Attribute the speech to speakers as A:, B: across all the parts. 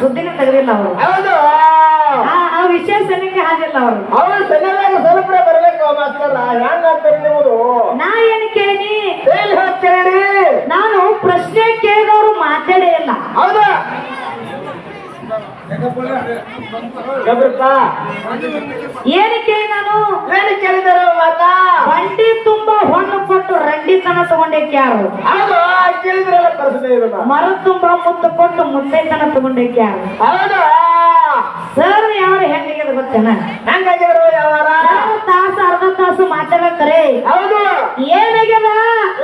A: ಸುದ್ದಿನ ತೆಗೆದಿಲ್ಲ ಅವರು.
B: ಹೌದು.
A: ಆ ವಿಷಯ ಸನಿಕೆ ಹಾದಿಲ್ಲ ಅವರು.
B: ಅವ್ರು ಸಣ್ಣದಾಗ ಸ್ವಲ್ಪ ಬರಬೇಕು ಮಾಸ್ತರ ಹೆಂಗ ಅಂತಾರೆ ನಿಮ್ಮದು?
A: ನಾ ಏನ್ ಕೇಳಿ
B: ಏನ್ ಹೇಳ್ತೀರಿ?
A: ನಾನು ಪ್ರಶ್ನೆ ಕೇಳಿದವರು ಮಾತಾಡೇ ಇಲ್ಲ.
B: ಹೌದಾ?
A: ಏನ್ ಕೇಳಿ ನಾನು?
B: ಏನು ಕೇಳಿದಾರೆ ಮಾತಾ?
A: ಬಂಡಿ ತುಂಬಾ ಹೊಣ್ಣು ಕೊಟ್ಟು ರಂಡಿತನ ತಗೊಂಡೇಕ್ ಯಾರು?
B: ಹೌದು? ಕೇಳಿದ್ರಲ್ಲ ಪ್ರಶ್ನೆ ಇದನ್ನ
A: ಮರ ತುಂಬಾ ಮುತ್ತು ಕೊಟ್ಟು ಮುತ್ತೈತನ ತಗೊಂಡೇಕ್ ಯಾರು?
B: ಹೌದು?
A: ಸರ್ ಯಾರು ಹೆಂಗಾಗ್ಯದ ಗೊತ್ತೇನ?
B: ತಾಸ ಯಾವಾರ?
A: ನಾನು ತಾಸು ಅರ್ಧ ತಾಸು ಮಾತಾಡಕರೆ?
B: ಹೌದು.
A: ಏನಾಗ್ಯದ?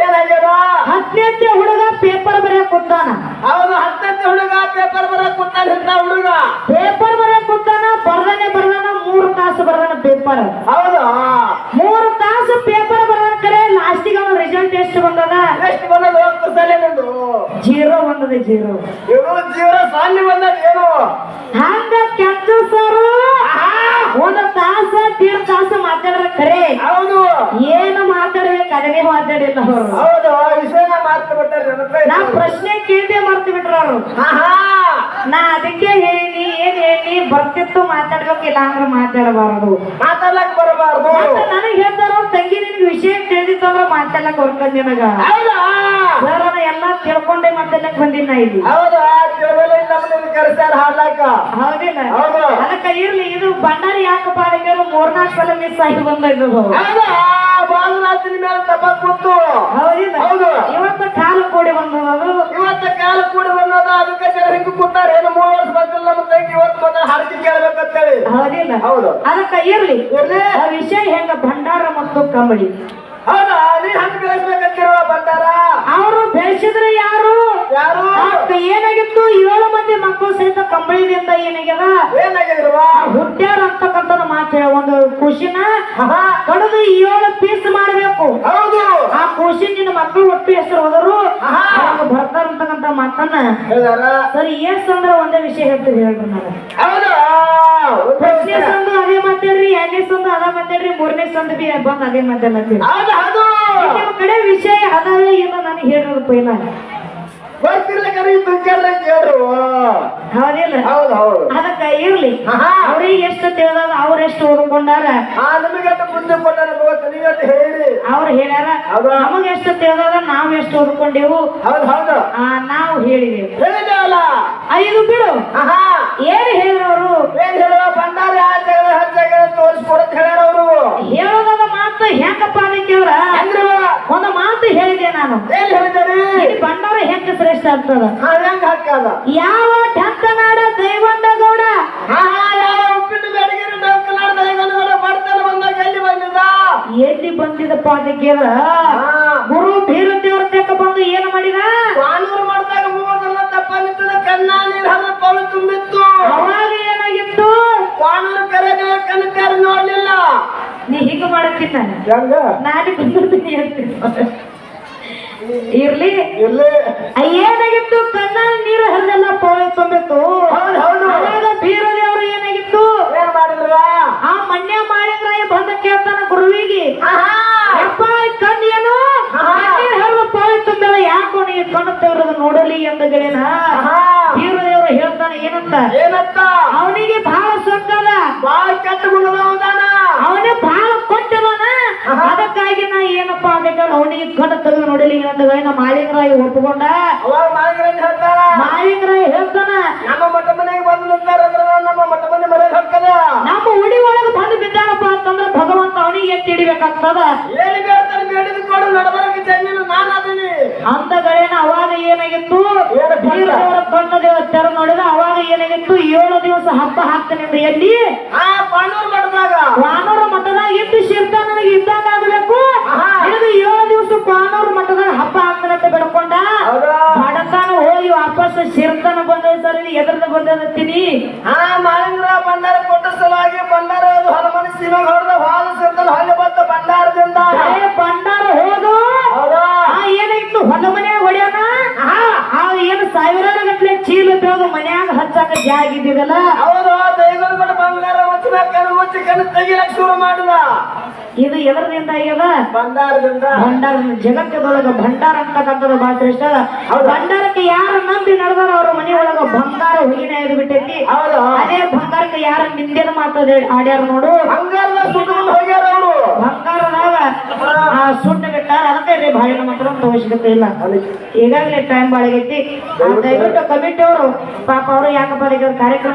B: ಏನಾಗ್ಯದ?
A: ಹತ್ತನೇ ಹುಡುಗ ಪೇಪರ್ ಬರೆಯಕ್ ಕೂತಾನ
B: ಹೌದು ಹತ್ತತ್ತು ಹುಡುಗ ಪೇಪರ್ ಬರಕ್ ಕೂತಾನ ಹುಡುಗ
A: ಪೇಪರ್ ಬರೆಯಕ್ ಕೂತಾನ ಬರ್ದಾನೆ ಬರ್ದಾನ ಮೂರು ತಾಸು ಬರ್ದಾನ ಪೇಪರ್
B: ಹೌದು
A: ಮೂರು ತಾಸು ಪೇಪರ್ ಬರ್ದಾಕರೆ ಲಾಸ್ಟಿಗೆ ಅವನ ರಿಸಲ್ಟ್ ಎಷ್ಟು ಬಂದದ?
B: ಎಷ್ಟು ಬಂದದ
A: ಜೀರೋ ಬಂದದ ಜೀರೋ
B: ಜೀರೋ ಸಾಲಿ ಬಂದದ ಏನು?
A: ಹಂಗ ಅದನ್ನೇ ಮಾತಾಡಿಲ್ಲ ಅವರು.
B: ಹೌದು ವಿಷಯನ ಮಾತು ಬಿಟ್ಟಾರೆ
A: ನಾ ಪ್ರಶ್ನೆ ಕೇಳದೆ ಮರ್ತು ಬಿಟ್ರ ಅವರು. ನಾ ಅದಕ್ಕೆ ಹೇಳಿ ಏನ್ ಹೇಳಿ ಬರ್ತಿತ್ತು ಮಾತಾಡ್ಬೇಕಿಲ್ಲ ಅಂದ್ರೆ ಮಾತಾಡಬಾರದು.
B: ಮಾತಾಡ್ಲಕ್ ಬರಬಾರದು.
A: ನನಗೆ ಹೇಳ್ತಾರ ತಂಗಿ ನಿನ್ಗೆ ವಿಷಯ ತಿಳಿದಿತ್ತು ಅಂದ್ರೆ ಮಾತಾಡ್ಲಕ್ ಬರ್ತದೆ ನಿನಗ.
B: ಹೌದಾ?
A: ಸರ್ ಎಲ್ಲಾ ತಿಳ್ಕೊಂಡೆ ಮಾತಾಡ್ಲಕ್ ಬಂದಿನ ಇಲ್ಲಿ.
B: ಹೌದಾ? ಕರೆಸ್ಯಾರ ಹಾಡ್ಲಾಕ
A: ಹೌದಿಲ್ಲ.
B: ಹೌದು.
A: ಅದಕ್ಕ ಇರ್ಲಿ ಇದು ಬಂಡಾರಿ ಯಾಕಪ್ಪ ಆಗಿರೋ ಮೂರ್ನಾಲ್ಕು ಸಲ ಮಿಸ್ ಆಗಿ ಬಂದಿದ್ದು.
B: ಬಾಲರಾತ್ರಿ ಮೇಲೆ ತಪಾಸ್
A: ಕೊಟ್ಟು.
B: ಹೌದು.
A: ಇವತ್ತ ಕಾಲ ಕೂಡಿ ಬಂದದ
B: ಇವತ್ತ ಕಾಲ ಕೂಡಿ ಬಂದದ ಅದಕ್ಕೆ ಜನ ಹಿಂಗ ಕೂತಾರ. ಏನು ಮೂರು ವರ್ಷ ಬಂದಿಲ್ಲ ನಮ್ಮ ತಂಗಿ ಇವತ್ತು ಮೊದಲ ಹಾಡಿಕೆ ಕೇಳ್ಬೇಕಂತೇಳಿ.
A: ಹೌದಿಲ್ಲ.
B: ಹೌದು.
A: ಅದಕ್ಕೆ ಇರ್ಲಿ.
B: ಇರ್ಲಿ.
A: ಆ ವಿಷಯ ಹೆಂಗ ಭಂಡಾರ ಮತ್ತು ಕಂಬಳಿ?
B: ಹೌದಾ? ನೀ ಹಂಗ ಬೆಳೆಸ್ಬೇಕಂತಿರುವ ಬಂದಾರ
A: ಅವರು ಬೆಳೆಸಿದ್ರೆ ಯಾರು?
B: ಯಾರು?
A: ಏನಾಗಿತ್ತು? ಏಳು ಮಂದಿ ಮಕ್ಕಳು ಸಹಿತ ಕಂಬಳಿದಿಂದ ಏನಾಗ್ಯದ?
B: ಏನಾಗಿರುವ
A: ಹುಟ್ಟ್ಯಾರ ಅಂತಕ್ಕಂಥ ಮಾತು ಹೇಳ ಒಂದು ಖುಷಿನ ಕಡದು ಏಳು ಪೀಸ್ ಮಾಡಬೇಕು.
B: ಹೌದು.
A: ಆ ಖುಷಿ ನಿನ್ನ ಮಕ್ಕಳು ಒಟ್ಟು ಹೆಸರು ಹೋದರು. ಬರ್ತಾರಂತಕ್ಕಂತ ಮಾತನ್ನ ಸರಿ ಎಸ್ ಅಂದ್ರ ಒಂದೇ ವಿಷಯ ಹೇಳ್ತೀರಿ ಹೇಳ್ರಿ ನಾನು
B: ಹೌದು.
A: ಫಸ್ಟ್ನೇ ಸಂದು ಅದೇ ಮಾತಾಡ್ರಿ ಎರಡನೇ ಸಂದು ಅದ ಮಾತಾಡ್ರಿ ಮೂರನೇ ಸಂದು ಬಿ ಬಂದ್ ಅದೇ
B: ಹೌದು
A: ನಿಮ್ಮ ಕಡೆ ವಿಷಯ ಅದಾವೆ ಏನೋ ನಾನು ಹೇಳಿರೋದು ಪೈಲ
B: ಬರ್ತಿರ್ಲಿಕ್ಕೆ ಕೇಳು
A: ಹೌದಿಲ್ಲ
B: ಹೌದು ಹೌದು.
A: ಅದಕ್ಕ ಇರ್ಲಿ. ಅವ್ರಿಗೆ ಎಷ್ಟು ತಿಳಿದಾರ ಅವ್ರ ಎಷ್ಟು ಓದ್ಕೊಂಡಾರ
B: ಬುದ್ಧಿ ಕೊಟ್ಟಾರ ಹೇಳಿ.
A: ಅವ್ರು ಹೇಳ್ಯಾರ? ನಮಗ್ ಎಷ್ಟು ತಿಳಿದಾರ ನಾವ್ ಎಷ್ಟು ಓದ್ಕೊಂಡೇವು
B: ಹೌದು ಹೌದು.
A: ಆ, ನಾವು ಹೇಳಿದೆವು.
B: ಹೇಳಿದೇವಲ್ಲ?
A: ಐದು ಬಿಡು. ಏನ್ ಹೇಳಿದವರು?
B: ಏನ್ ಹೇಳುವ ಬಂದಾರ ಹತ್ತು ಜಾಗ ತೋರಿಸ್ಕೊಡತ್ ಹೇಳ್ಯಾರ ಅವರು.
A: ಹೇಳೋದದ ಮಾತು ಹೆಂಗಪ್ಪ ಅದಕ್ಕೆವ್ರ
B: ಹೆಂಗ್ರಿವ
A: ಒಂದು ಮಾತು ಹೇಳಿದೆ ನಾನು.
B: ಏನ್ ಹೇಳಿದಾರಿ
A: ಈ ಭಂಡಾರ ಹೆಂಗ ಶ್ರೇಷ್ಠ ಆಗ್ತದ? ಯಾವ
B: ಹಾ.
A: ಗುರು ಬೀರ ದೇವ್ರ ತೆಕ್ಕ ಬಂದು ಏನು ಮಾಡಿದ?
B: ಕಾನೂರು ಮಾಡಿದಾಗ ಮೂವತ್ತಲ್ಲ ತಪ್ಪ ನಿಂತದ ಕನ್ನ ನೀರ್ ಹರಿದ ಪಾಲು ತುಂಬಿತ್ತು.
A: ಅವಾಗ ಏನಾಗಿತ್ತು?
B: ಕಾನೂರು ಕರೆದ ಕನಕಾರ ನೋಡ್ಲಿಲ್ಲ.
A: ನೀ ಹೀಗ
B: ಮಾಡಕ್ಕಿಂತ
A: ನಾನು. ಬಂದಿರ್ತೀನಿ ಇರ್ಲಿ. ಏನಾಗಿತ್ತು? ಕಣ್ಣ ನೀರು ಹರಿದೆಲ್ಲ ಪೋಳಿ ತುಂಬಿತ್ತು
B: ಹೌದು ಹೌದು
A: ಅವಾಗ ಬೀರ ದೇವ್ರು ಏನಾಗಿತ್ತು
B: ಏನ್ ಮಾಡಿದ್ರವ
A: ಆ ಮನ್ಯ ಮಾಡಿದ್ರ ಬಂದ ಕೇಳ್ತಾನ ಗುರುವಿಗೆ
B: ಆಹಾ
A: ಯಪ್ಪ ಕಣ್ ಏನು
B: ಆಹಾ.
A: ಕಣ್ಣೀರ್ ಹರಿದು ಪೋಳಿ ತುಂಬಿಲ್ಲ ಯಾಕೋ ನೀ ಕಣ್ಣು ನೋಡಲಿ ಎಂದ ಗೆಳೆಯನ ದೇವರು ಹೇಳ್ತಾನೆ ಏನಂತ?
B: ಏನಂತ?
A: ಅವನಿಗೆ ಬಹಳ ಸೊಕ್ಕದ
B: ಬಹಳ ಕೆಟ್ಟ ಗುಣದವನ
A: ಅವನೇ ಬಹಳ ಕೊಟ್ಟದನ ಅದಕ್ಕಾಗಿ ನಾ ಏನಪ್ಪಾ ಬೇಕಾದ್ರೆ ಅವನಿಗೆ ಕಣ್ಣು ತೆಗೆದು ನೋಡಲಿ ಅಂತ ನಮ್ಮ ಮಾಳಿಂಗರಾಯ ಒಪ್ಪಿಕೊಂಡ ಮಾಳಿಂಗರಾಯ ಹೇಳ್ತಾನ?
B: ನಮ್ಮ ಮಠ ಮನೆಗೆ ಬಂದು ನಿಂತಾರ ನಮ್ಮ ಮಠ ಮನೆ ಹಾಕದ
A: ನಮ್ಮ ಉಡಿ ಒಳಗೆ ಬಂದು ಬಿದ್ದಾರಪ್ಪ ಅಂತಂದ್ರೆ ಭಗವಂತ ಅವನಿಗೆ ಎತ್ತಿ ಹಿಡಿಬೇಕಾಗ್ತದ.
B: ಹೇಳಿ ಬೇಡ್ತಾರೆ ಬೇಡಿದ ಕೊಡು ನಡಬರಕ್ಕೆ ಜಮೀನು ನಾನು ಅದೀನಿ
A: ಅಂತ ಗಳೇನ ಅವಾಗ ಏನಾಗಿತ್ತು
B: ಏನು
A: ದೇವ ತೆರ ನೋಡಿದ ಅವಾಗ ಏನಾಗಿತ್ತು? ಏಳು ದಿವಸ ಹಬ್ಬ ಹಾಕ್ತಾನೆ ಅಂದ್ರೆ ಎಲ್ಲಿ?
B: ಆ ಪಾಂಡೂರು ಮಠದಾಗ.
A: ವಾನೂರ ಮಠದಾಗ ಇಟ್ಟು ಶಿರ್ತ ನನಗೆ ಇದ್ದಂಗ ಆಗ್ಬೇಕು. ಇದು ಏಳು ದಿವಸ ಪಾನೂರ ಮಠದಾಗ ಹಬ್ಬ ಹಾಕ್ತಾನಂತ ಬೆಳ್ಕೊಂಡ ಬಡತನ ಹೋಗಿ ವಾಪಸ್ ಶಿರ್ತನ ಬಂದ ಸರ್ ಎದ್ರದ ತಿನಿ
B: ಆ ಮಾಲಿಂಗ್ರ ಬಂದರ ಕೊಟ್ಟ ಸಲುವಾಗಿ ಬಂದರ ಹನುಮನ ಸಿಂಹ ಹೊಡೆದ ಹಾಲು ಸಿರ್ತಲ್ ಹಲ್ಲು ಬಂತ ಭಂಡಾರದಿಂದ.
A: ಭಂಡಾರ ಹೋದು
B: ಹೌದಾ
A: ಆ ಏನಾಗಿತ್ತು ಹೊಲ ಮನ್ಯಾಗ ಹೊಡ್ಯಾನ ಆ ಏನು ಮನ್ಯಾಗ ಹಚ್ಚಾಕ ಜಾಗ ಇದ್ದಿದಲ್ಲ
B: ಹೌದು ದೈವಗಳು ಬಂಗಾರ ಕಣ್ಣು ಮುಚ್ಚಿ ಕಣ್ಣು ತೆಗಿಲಕ್ ಶುರು ಮಾಡಿದ.
A: ಇದು ಎದರದಿಂದ ಆಗ್ಯದ?
B: ಭಂಡಾರದಿಂದ.
A: ಭಂಡಾರ ಜಗತ್ತದೊಳಗ ಭಂಡಾರ ಅಂತಕ್ಕಂಥದ್ದು ಬಹಳ ಶ್ರೇಷ್ಠ. ಭಂಡಾರಕ್ಕೆ ಯಾರು ನಂಬಿ ನಡೆದಾರ ಅವ್ರ ಮನೆಯೊಳಗ ಬಂಗಾರ ಹುಗಿನ ಇದು ಬಿಟ್ಟೈತಿ.
B: ಹೌದು.
A: ಅದೇ ಬಂಗಾರಕ್ಕೆ ಯಾರ ನಿಂದೇನು ಮಾತದ ಆಡ್ಯಾರ ನೋಡು.
B: ಬಂಗಾರ ಹೋಗ್ಯಾರ ಅವರು.
A: ಬಂಗಾರದಾಗ ಆ ಸುಟ್ಟು ಬಿಟ್ಟಾರ ಅದಕ್ಕೆ ರೀ ಬಾಯಿನ ಮಾತ್ರ ಅಂತ ಅವಶ್ಯಕತೆ ಇಲ್ಲ. ಈಗಾಗಲೇ ಟೈಮ್ ಬಾಳಗೈತಿ. ದಯವಿಟ್ಟು ಕಮಿಟಿ ಅವರು ಪಾಪ ಅವರು ಯಾಕಪ್ಪ ಕಾರ್ಯಕ್ರಮ